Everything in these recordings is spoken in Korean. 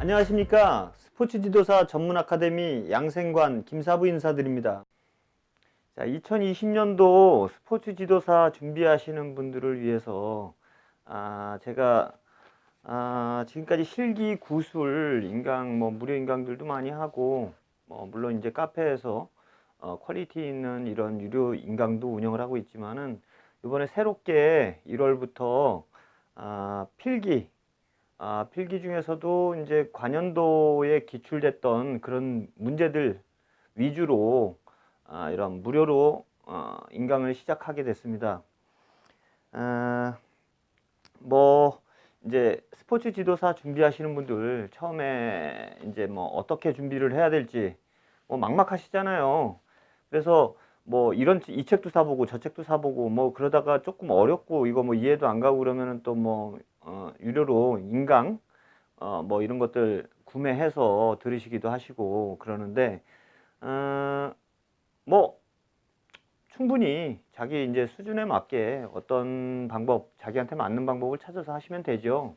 안녕하십니까 스포츠 지도사 전문 아카데미 양생관 김사부 인사드립니다. 자, 2020년도 스포츠 지도사 준비하시는 분들을 위해서 아, 제가 아, 지금까지 실기 구술 인강 뭐 무료 인강들도 많이 하고 뭐 물론 이제 카페에서 어, 퀄리티 있는 이런 유료 인강도 운영을 하고 있지만은 이번에 새롭게 1월부터 아, 필기 아, 필기 중에서도 이제 관연도에 기출됐던 그런 문제들 위주로 아, 이런 무료로 어, 인강을 시작하게 됐습니다. 아, 뭐 이제 스포츠 지도사 준비하시는 분들 처음에 이제 뭐 어떻게 준비를 해야 될지 뭐 막막하시잖아요. 그래서 뭐 이런 이 책도 사보고 저 책도 사보고 뭐 그러다가 조금 어렵고 이거 뭐 이해도 안 가고 그러면은 또 뭐 어, 유료로 인강 어, 뭐 이런 것들 구매해서 들으시기도 하시고 그러는데 어, 뭐 충분히 자기 이제 수준에 맞게 어떤 방법 자기한테 맞는 방법을 찾아서 하시면 되죠.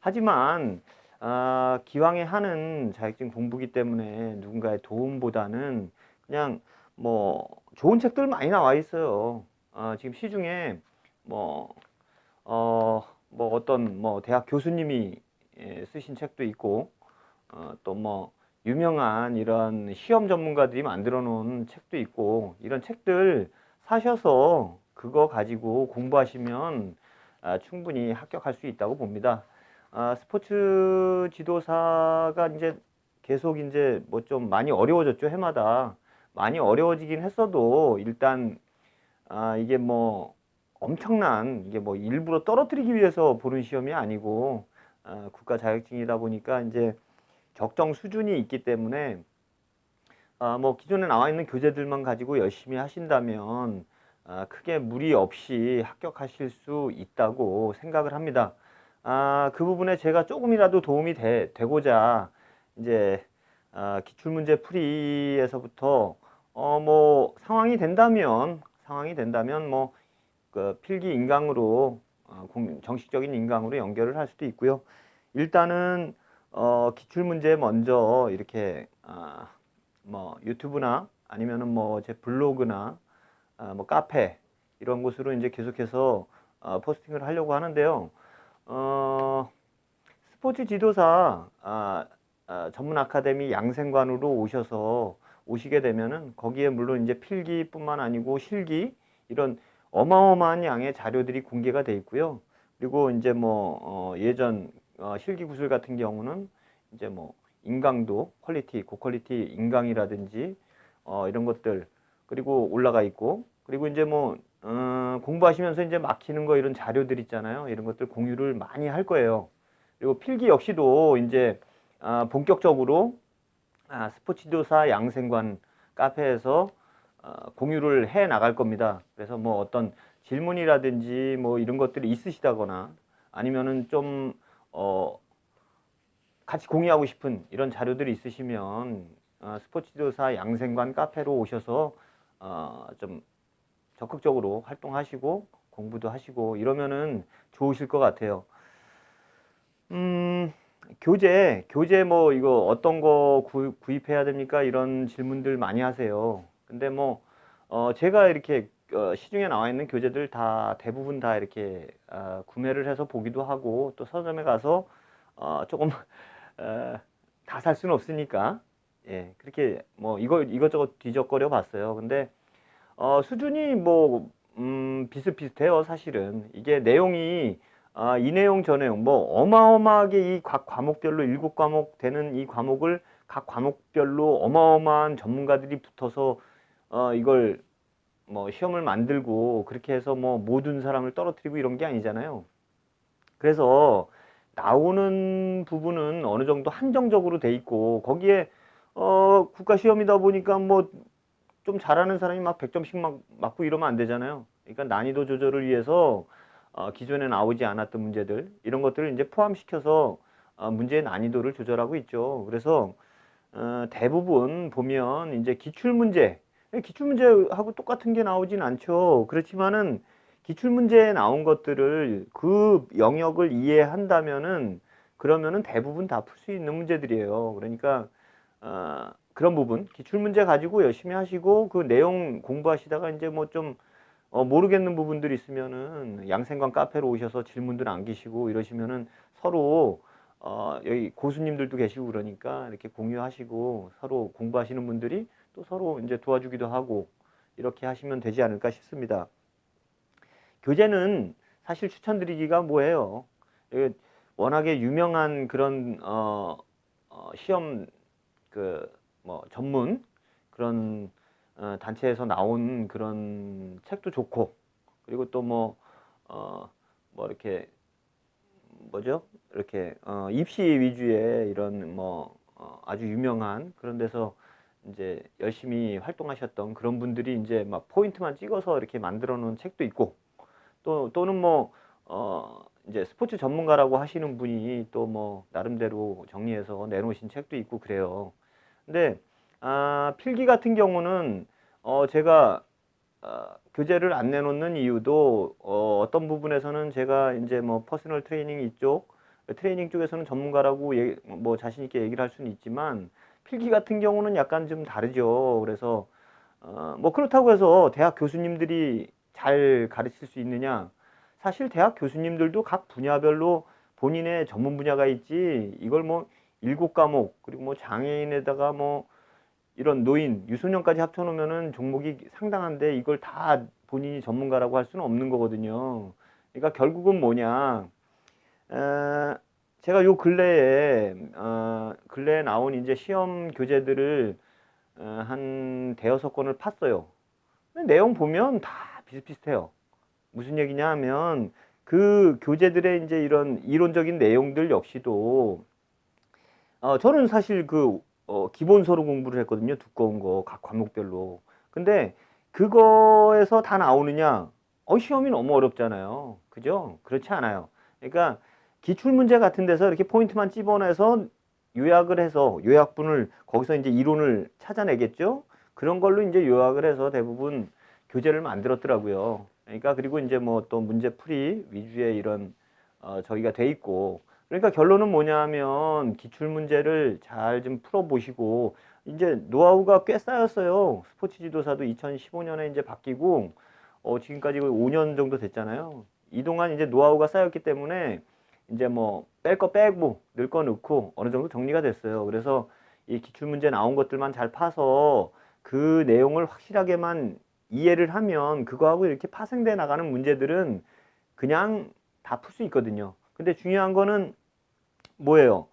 하지만 아, 기왕에 하는 자격증 공부기 때문에 누군가의 도움보다는 그냥 뭐 좋은 책들 많이 나와 있어요. 아, 지금 시중에 뭐, 어, 뭐 어떤 뭐 대학 교수님이 예, 쓰신 책도 있고 어, 또뭐 유명한 이런 시험 전문가들이 만들어 놓은 책도 있고 이런 책들 사셔서 그거 가지고 공부하시면 아, 충분히 합격할 수 있다고 봅니다. 아, 스포츠 지도사가 이제 계속 이제 뭐 좀 많이 어려워졌죠, 해마다. 많이 어려워지긴 했어도 일단 아, 이게 뭐 엄청난 이게 뭐 일부러 떨어뜨리기 위해서 보는 시험이 아니고 아, 국가 자격증이다 보니까 이제 적정 수준이 있기 때문에 아, 뭐 기존에 나와 있는 교재들만 가지고 열심히 하신다면 아, 크게 무리 없이 합격하실 수 있다고 생각을 합니다. 아, 그 부분에 제가 조금이라도 도움이 되, 되고자 이제 아, 기출문제 풀이에서부터 어, 뭐 상황이 된다면 상황이 된다면 뭐 그 필기 인강으로 어, 공- 정식적인 인강으로 연결을 할 수도 있고요. 일단은 어, 기출 문제 먼저 이렇게 아, 뭐 유튜브나 아니면은 뭐 제 블로그나 아, 뭐 카페 이런 곳으로 이제 계속해서 어, 포스팅을 하려고 하는데요. 어, 스포츠 지도사 아, 아, 전문 아카데미 양생관으로 오셔서 오시게 되면은 거기에 물론 이제 필기뿐만 아니고 실기 이런 어마어마한 양의 자료들이 공개가 돼 있고요. 그리고 이제 뭐 어, 예전 어, 실기 구술 같은 경우는 이제 뭐 인강도 퀄리티 고퀄리티 인강이라든지 어, 이런 것들 그리고 올라가 있고 그리고 이제 뭐 어, 공부하시면서 이제 막히는 거 이런 자료들 있잖아요. 이런 것들 공유를 많이 할 거예요. 그리고 필기 역시도 이제 아, 본격적으로 아, 스포츠 지도사 양생관 카페에서 어, 공유를 해 나갈 겁니다. 그래서 뭐 어떤 질문이라든지 뭐 이런 것들이 있으시다거나 아니면은 좀 어, 같이 공유하고 싶은 이런 자료들이 있으시면 어, 스포츠 지도사 양생관 카페로 오셔서 어, 좀 적극적으로 활동하시고 공부도 하시고 이러면은 좋으실 것 같아요. 음, 교재, 교재 뭐 이거 어떤 거 구, 구입해야 됩니까? 이런 질문들 많이 하세요. 근데 뭐, 어, 제가 이렇게 어, 시중에 나와 있는 교재들 다 대부분 다 이렇게 어, 구매를 해서 보기도 하고 또 서점에 가서 어, 조금 어, 다 살 수는 없으니까 예, 그렇게 뭐 이거 이것저것 뒤적거려 봤어요. 근데 어, 수준이 뭐 음, 비슷비슷해요, 사실은. 이게 내용이 아, 이 내용 저 내용 뭐 어마어마하게 이 각 과목별로 일곱 과목 되는 이 과목을 각 과목별로 어마어마한 전문가들이 붙어서 어, 이걸 뭐 시험을 만들고 그렇게 해서 뭐 모든 사람을 떨어뜨리고 이런 게 아니잖아요. 그래서 나오는 부분은 어느 정도 한정적으로 돼 있고 거기에 어, 국가 시험이다 보니까 뭐 좀 잘하는 사람이 막 100점씩 막 맞고 이러면 안 되잖아요. 그러니까 난이도 조절을 위해서 어, 기존에 나오지 않았던 문제들 이런 것들을 이제 포함시켜서 어, 문제의 난이도를 조절하고 있죠. 그래서 어, 대부분 보면 이제 기출 문제, 기출 문제하고 똑같은 게 나오진 않죠. 그렇지만은 기출 문제에 나온 것들을 그 영역을 이해한다면은 그러면은 대부분 다 풀 수 있는 문제들이에요. 그러니까 어, 그런 부분 기출 문제 가지고 열심히 하시고 그 내용 공부하시다가 이제 뭐좀 어, 모르겠는 부분들이 있으면은 양생관 카페로 오셔서 질문들 남기시고 이러시면은 서로 어, 여기 고수님들도 계시고 그러니까 이렇게 공유하시고 서로 공부하시는 분들이 또 서로 이제 도와주기도 하고 이렇게 하시면 되지 않을까 싶습니다. 교재는 사실 추천드리기가 뭐예요. 예, 워낙에 유명한 그런 어, 어, 시험 그 뭐 전문 그런 어, 단체에서 나온 그런 책도 좋고 그리고 또뭐 어, 뭐 이렇게 뭐죠? 이렇게 어, 입시 위주의 이런 뭐 어, 아주 유명한 그런 데서 이제 열심히 활동하셨던 그런 분들이 이제 막 포인트만 찍어서 이렇게 만들어 놓은 책도 있고 또 또는 뭐 어, 이제 스포츠 전문가라고 하시는 분이 또 뭐 나름대로 정리해서 내놓으신 책도 있고 그래요. 근데 아, 필기 같은 경우는 어, 제가 어, 교재를 안 내놓는 이유도 어, 어떤 부분에서는 제가 이제 뭐 퍼스널 트레이닝 이쪽 트레이닝 쪽에서는 전문가라고 예, 뭐 자신 있게 얘기를 할 수는 있지만 필기 같은 경우는 약간 좀 다르죠. 그래서 어, 뭐 그렇다고 해서 대학 교수님들이 잘 가르칠 수 있느냐? 사실 대학 교수님들도 각 분야별로 본인의 전문 분야가 있지 이걸 뭐 일곱 과목 그리고 뭐 장애인에다가 뭐 이런 노인 유소년까지 합쳐놓으면은 종목이 상당한데 이걸 다 본인이 전문가라고 할 수는 없는 거거든요. 그러니까 결국은 뭐냐? 에, 제가 요 근래에 어, 근래에 나온 이제 시험 교재들을 어, 한 대여섯 권을 팠어요. 근데 내용 보면 다 비슷비슷해요. 무슨 얘기냐 하면 그 교재들의 이제 이런 이론적인 내용들 역시도 어, 저는 사실 그 어, 기본서로 공부를 했거든요. 두꺼운 거 각 과목별로. 근데 그거에서 다 나오느냐? 어, 시험이 너무 어렵잖아요. 그죠? 그렇지 않아요. 그러니까 기출 문제 같은 데서 이렇게 포인트만 집어내서 요약을 해서 요약분을 거기서 이제 이론을 찾아내겠죠. 그런 걸로 이제 요약을 해서 대부분 교재를 만들었더라고요. 그러니까 그리고 이제 뭐 또 문제 풀이 위주의 이런 어, 저기가 돼 있고 그러니까 결론은 뭐냐면 기출 문제를 잘 좀 풀어 보시고 이제 노하우가 꽤 쌓였어요. 스포츠 지도사도 2015년에 이제 바뀌고 어, 지금까지 5년 정도 됐잖아요. 이동안 이제 노하우가 쌓였기 때문에 이제 뭐 뺄 거 빼고 넣을 거 넣고 어느 정도 정리가 됐어요. 그래서 이 기출 문제 나온 것들만 잘 파서 그 내용을 확실하게만 이해를 하면 그거하고 이렇게 파생돼 나가는 문제들은 그냥 다 풀 수 있거든요. 근데 중요한 거는 뭐예요?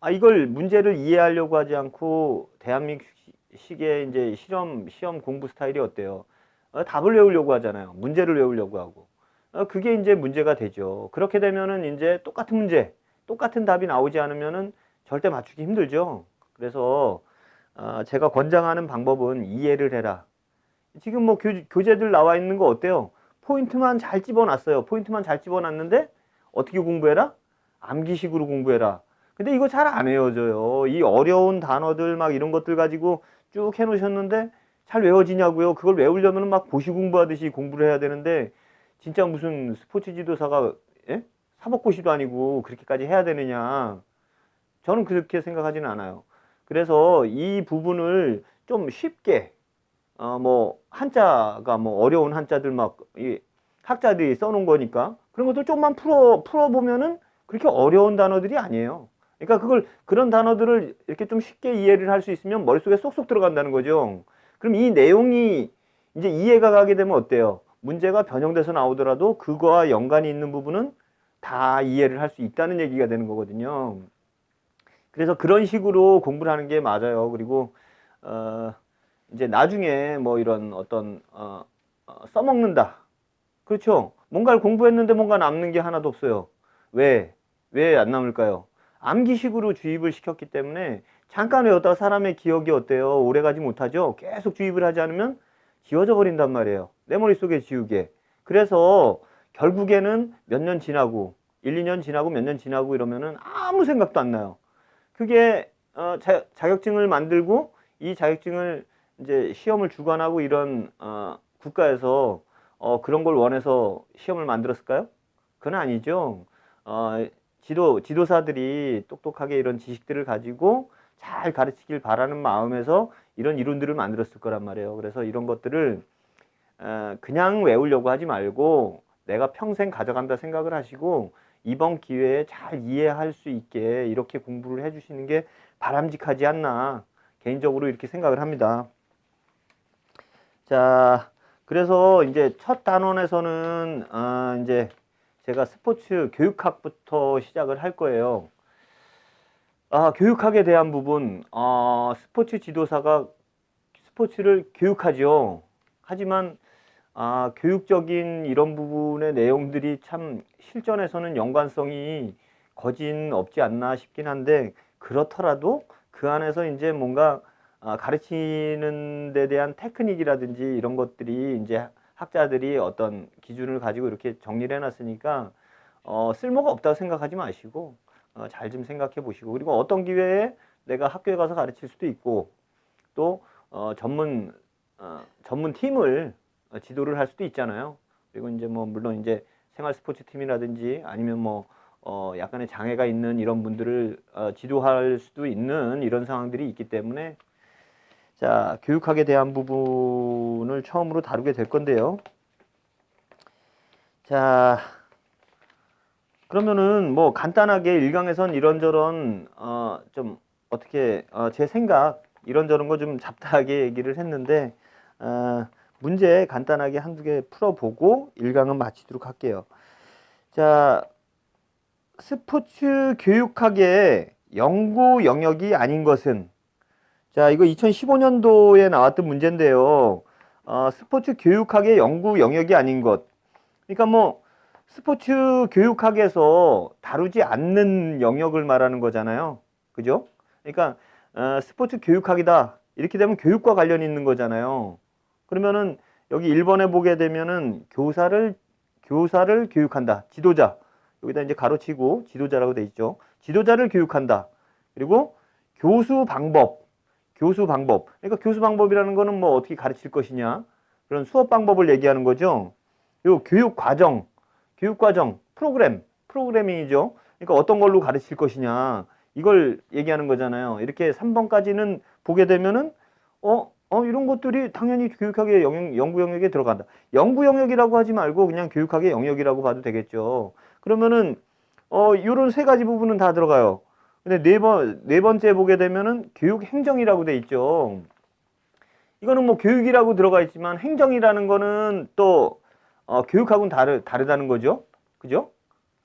아, 이걸 문제를 이해하려고 하지 않고 대한민국식의 이제 실험, 시험 공부 스타일이 어때요? 어, 답을 외우려고 하잖아요. 문제를 외우려고 하고. 어, 그게 이제 문제가 되죠. 그렇게 되면은 이제 똑같은 문제, 똑같은 답이 나오지 않으면은 절대 맞추기 힘들죠. 그래서 어, 제가 권장하는 방법은 이해를 해라. 지금 뭐 교, 교재들 나와 있는 거 어때요? 포인트만 잘 집어놨어요. 포인트만 잘 집어놨는데 어떻게 공부해라? 암기식으로 공부해라. 근데 이거 잘 안 외워져요. 이 어려운 단어들 막 이런 것들 가지고 쭉 해놓으셨는데 잘 외워지냐고요. 그걸 외우려면 막 고시 공부하듯이 공부를 해야 되는데 진짜 무슨 스포츠 지도사가 예? 사법고시도 아니고 그렇게까지 해야 되느냐. 저는 그렇게 생각하지는 않아요. 그래서 이 부분을 좀 쉽게 어 뭐 한자가 뭐 어려운 한자들 막 이 학자들이 써놓은 거니까 그런 것들 좀만 풀어 풀어 보면은 그렇게 어려운 단어들이 아니에요. 그러니까 그걸 그런 단어들을 이렇게 좀 쉽게 이해를 할 수 있으면 머릿속에 쏙쏙 들어간다는 거죠. 그럼 이 내용이 이제 이해가 가게 되면 어때요? 문제가 변형돼서 나오더라도 그거와 연관이 있는 부분은 다 이해를 할 수 있다는 얘기가 되는 거거든요. 그래서 그런 식으로 공부를 하는 게 맞아요. 그리고 어 이제 나중에 뭐 이런 어떤 어, 어 써먹는다. 그렇죠. 뭔가를 공부했는데 뭔가 남는 게 하나도 없어요. 왜? 왜 안 남을까요? 암기식으로 주입을 시켰기 때문에 잠깐 외웠다가 사람의 기억이 어때요? 오래가지 못하죠? 계속 주입을 하지 않으면 지워져 버린단 말이에요. 내 머릿속에 지우개. 그래서 결국에는 몇 년 지나고 1, 2년 지나고 몇 년 지나고 이러면은 아무 생각도 안 나요. 그게 어, 자, 자격증을 만들고 이 자격증을 이제 시험을 주관하고 이런 어, 국가에서 어, 그런 걸 원해서 시험을 만들었을까요? 그건 아니죠. 어, 지도 지도사들이 똑똑하게 이런 지식들을 가지고 잘 가르치길 바라는 마음에서 이런 이론들을 만들었을 거란 말이에요. 그래서 이런 것들을 어, 그냥 외우려고 하지 말고 내가 평생 가져간다 생각을 하시고 이번 기회에 잘 이해할 수 있게 이렇게 공부를 해주시는 게 바람직하지 않나 개인적으로 이렇게 생각을 합니다. 자, 그래서 이제 첫 단원에서는 아, 이제 제가 스포츠 교육학부터 시작을 할 거예요. 아, 교육학에 대한 부분, 어, 스포츠 지도사가 스포츠를 교육하죠. 하지만 아, 교육적인 이런 부분의 내용들이 참 실전에서는 연관성이 거진 없지 않나 싶긴 한데 그렇더라도 그 안에서 이제 뭔가 아, 가르치는 데 대한 테크닉이라든지 이런 것들이 이제 학자들이 어떤 기준을 가지고 이렇게 정리를 해놨으니까 어, 쓸모가 없다고 생각하지 마시고 어, 잘 좀 생각해 보시고 그리고 어떤 기회에 내가 학교에 가서 가르칠 수도 있고 또 어, 전문 어, 전문 팀을 어, 지도를 할 수도 있잖아요. 그리고 이제 뭐 물론 이제 생활 스포츠 팀이라든지 아니면 뭐 어, 약간의 장애가 있는 이런 분들을 어, 지도할 수도 있는 이런 상황들이 있기 때문에 자, 교육학에 대한 부분을 처음으로 다루게 될 건데요. 자, 그러면은 뭐 간단하게 일강에선 이런저런 어, 좀 어떻게 어, 제 생각 이런저런 거 좀 잡다하게 얘기를 했는데 어, 문제 간단하게 한두 개 풀어보고 일강은 마치도록 할게요. 자, 스포츠 교육학의 연구 영역이 아닌 것은 자, 이거 2015년도에 나왔던 문제인데요. 어, 스포츠 교육학의 연구 영역이 아닌 것. 그러니까 뭐 스포츠 교육학에서 다루지 않는 영역을 말하는 거잖아요. 그죠? 그러니까 어, 스포츠 교육학이다. 이렇게 되면 교육과 관련이 있는 거잖아요. 그러면은 여기 1번에 보게 되면은 교사를 교사를 교육한다. 지도자. 여기다 이제 가로치고 지도자라고 돼 있죠. 지도자를 교육한다. 그리고 교수 방법. 교수 방법. 그러니까 교수 방법이라는 거는 뭐 어떻게 가르칠 것이냐. 그런 수업 방법을 얘기하는 거죠. 요 교육 과정, 교육 과정, 프로그램, 프로그래밍이죠. 그러니까 어떤 걸로 가르칠 것이냐. 이걸 얘기하는 거잖아요. 이렇게 3번까지는 보게 되면은 어, 어 이런 것들이 당연히 교육학의 영역, 연구 영역에 들어간다. 연구 영역이라고 하지 말고 그냥 교육학의 영역이라고 봐도 되겠죠. 그러면은 어 요런 세 가지 부분은 다 들어가요. 근데 네 번, 네 번째 보게 되면은 교육 행정이라고 돼 있죠. 이거는 뭐 교육이라고 들어가 있지만 행정이라는 거는 또 어, 교육하고는 다르, 다르다는 거죠. 그죠?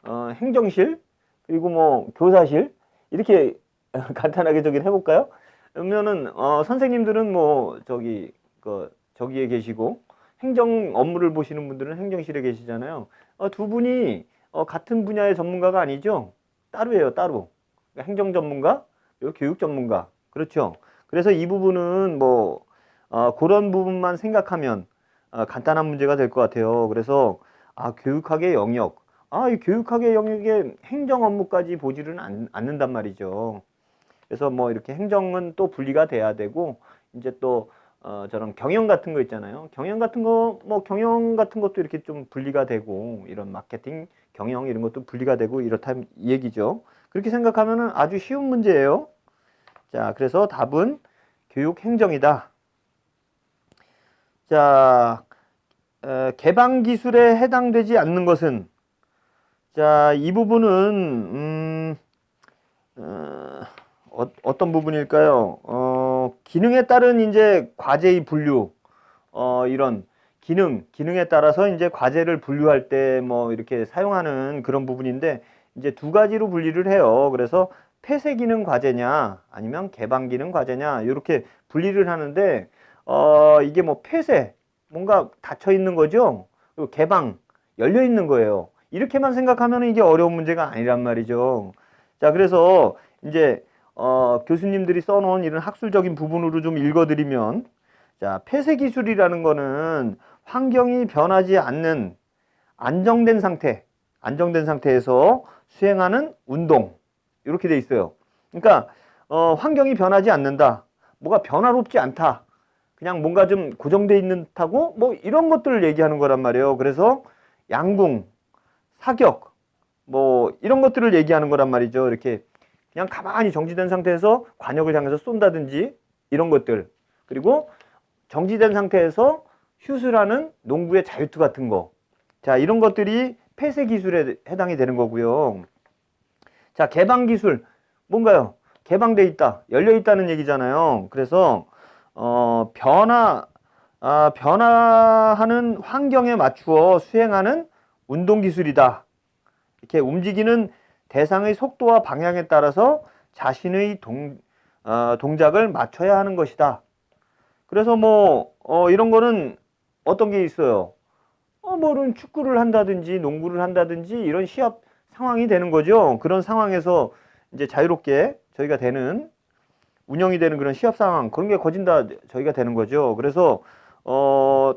어, 행정실, 그리고 뭐 교사실, 이렇게 간단하게 저기 해볼까요? 그러면은, 어, 선생님들은 뭐, 저기, 그, 저기에 계시고, 행정 업무를 보시는 분들은 행정실에 계시잖아요. 어, 두 분이 어, 같은 분야의 전문가가 아니죠? 따로예요, 따로. 그러니까 행정 전문가, 그리고 교육 전문가. 그렇죠. 그래서 이 부분은 뭐, 어, 그런 부분만 생각하면 어, 간단한 문제가 될 것 같아요. 그래서, 아, 교육학의 영역. 아, 이 교육학의 영역에 행정 업무까지 보지는 않, 않는단 말이죠. 그래서 뭐 이렇게 행정은 또 분리가 돼야 되고, 이제 또, 어, 저런 경영 같은 거 있잖아요. 경영 같은 거, 뭐 경영 같은 것도 이렇게 좀 분리가 되고, 이런 마케팅, 경영 이런 것도 분리가 되고, 이렇다 이 얘기죠. 그렇게 생각하면 아주 쉬운 문제예요. 자, 그래서 답은 교육 행정이다. 자, 어, 개방 기술에 해당되지 않는 것은 자, 이 부분은 음, 어, 어, 떤 부분일까요? 어, 기능에 따른 이제 과제의 분류, 어, 이런 기능, 기능에 따라서 이제 과제를 분류할 때 뭐 이렇게 사용하는 그런 부분인데 이제 두 가지로 분리를 해요. 그래서 폐쇄 기능 과제냐 아니면 개방 기능 과제냐 이렇게 분리를 하는데 어 이게 뭐 폐쇄 뭔가 닫혀 있는 거죠. 그리고 개방 열려 있는 거예요. 이렇게만 생각하면 이게 어려운 문제가 아니란 말이죠. 자 그래서 이제 어 교수님들이 써놓은 이런 학술적인 부분으로 좀 읽어드리면 자 폐쇄 기술이라는 거는 환경이 변하지 않는 안정된 상태 안정된 상태에서 수행하는 운동 이렇게 돼 있어요. 그러니까 어, 환경이 변하지 않는다. 뭐가 변화롭지 않다. 그냥 뭔가 좀 고정돼 있는 듯하고 뭐 이런 것들을 얘기하는 거란 말이에요. 그래서 양궁, 사격, 뭐 이런 것들을 얘기하는 거란 말이죠. 이렇게 그냥 가만히 정지된 상태에서 관역을 향해서 쏜다든지 이런 것들 그리고 정지된 상태에서 슛을 하는 농구의 자유투 같은 거. 자, 이런 것들이 폐쇄 기술에 해당이 되는 거고요. 자, 개방 기술 뭔가요? 개방돼 있다, 열려 있다는 얘기잖아요. 그래서 어, 변화 아, 변화하는 환경에 맞추어 수행하는 운동 기술이다. 이렇게 움직이는 대상의 속도와 방향에 따라서 자신의 동, 어, 동작을 맞춰야 하는 것이다. 그래서 뭐 어, 이런 거는 어떤 게 있어요? 어, 뭐는 축구를 한다든지 농구를 한다든지 이런 시합 상황이 되는 거죠. 그런 상황에서 이제 자유롭게 저희가 되는 운영이 되는 그런 시합 상황 그런 게 거진다 저희가 되는 거죠. 그래서 어,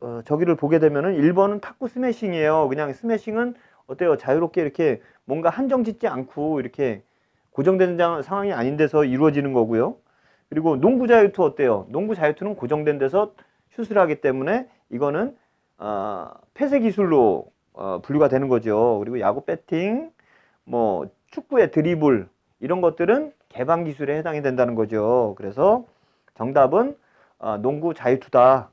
어 저기를 보게 되면은 1번은 탁구 스매싱이에요. 그냥 스매싱은 어때요? 자유롭게 이렇게 뭔가 한정 짓지 않고 이렇게 고정된 장- 상황이 아닌 데서 이루어지는 거고요. 그리고 농구 자유투 어때요? 농구 자유투는 고정된 데서 슛을 하기 때문에 이거는 어, 폐쇄 기술로 어, 분류가 되는 거죠. 그리고 야구 배팅, 뭐 축구의 드리블 이런 것들은 개방 기술에 해당이 된다는 거죠. 그래서 정답은 어, 농구 자유투다.